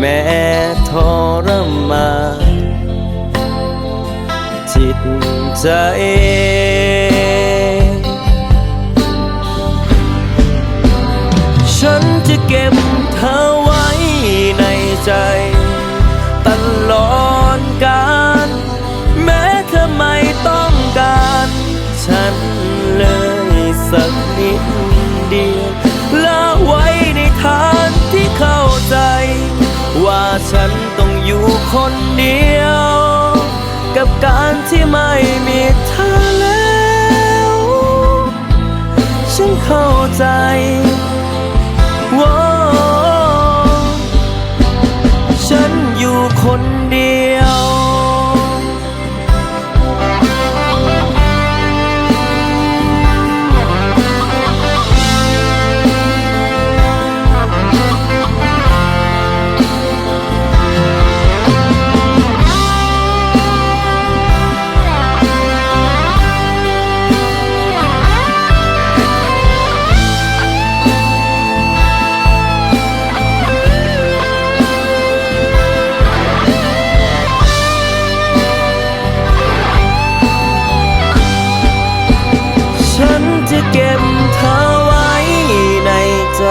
แม้ทรมานจิตใจ ฉันจะเก็บเธอไว้ในใจ ตลอดกาลแม้เธอไม่ต้องการ ฉันเลยสักนิดเดียว ฉันต้องอยู่คนเดียว กับการที่ไม่มีเธอแล้ว ฉันเข้าใจ เก็บเธอไว้ในใจ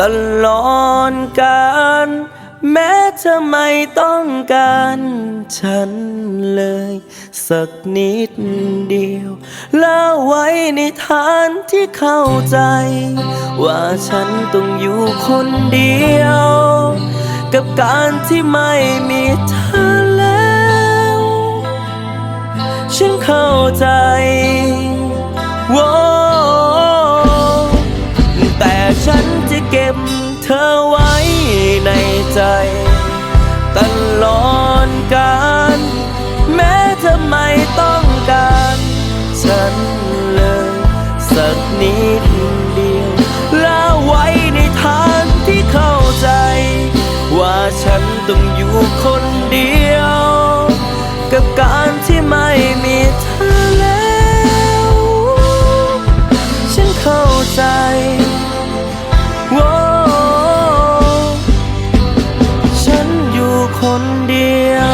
ตลอดกาลแม้เธอไม่ต้องการ ฉันเลย สักนิดเดียวละไว้ในฐานที่เข้าใจ ว่าฉันต้องอยู่คนเดียว กับการที่ไม่มีเธอแล้ว ฉันเข้าใจ ต้องอยู่คนเดียว กับการที่ไม่มีเธอแล้ว ฉันเข้าใจว่าฉันอยู่คนเดียว